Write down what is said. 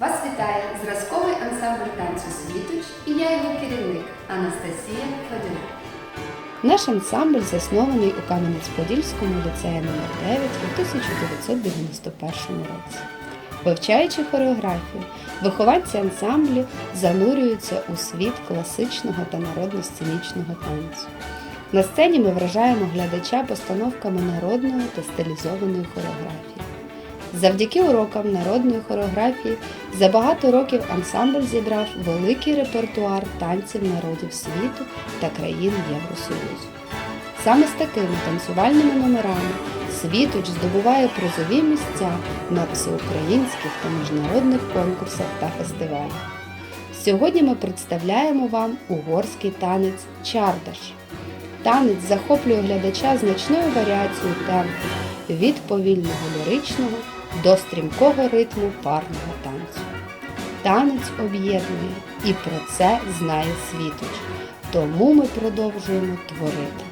Вас вітає зразковий ансамбль танцю Світоч і я його керівник Анастасія Федорук. Наш ансамбль заснований у Кам'янець-Подільському ліцеї номер 9 у 1991 році. Вивчаючи хореографію, вихованці ансамблю занурюються у світ класичного та народно-сценічного танцю. На сцені ми вражаємо глядача постановками народної та стилізованої хореографії. Завдяки урокам народної хореографії за багато років ансамбль зібрав великий репертуар танців народів світу та країн Євросоюзу. Саме з такими танцювальними номерами Світоч здобуває призові місця на всеукраїнських та міжнародних конкурсах та фестивалях. Сьогодні ми представляємо вам угорський танець чардаш. Танець захоплює глядача значною варіацією темпу від повільного ліричного до стрімкого ритму парного танцю. Танець об'єднує і про це знає світоч. Тому ми продовжуємо творити.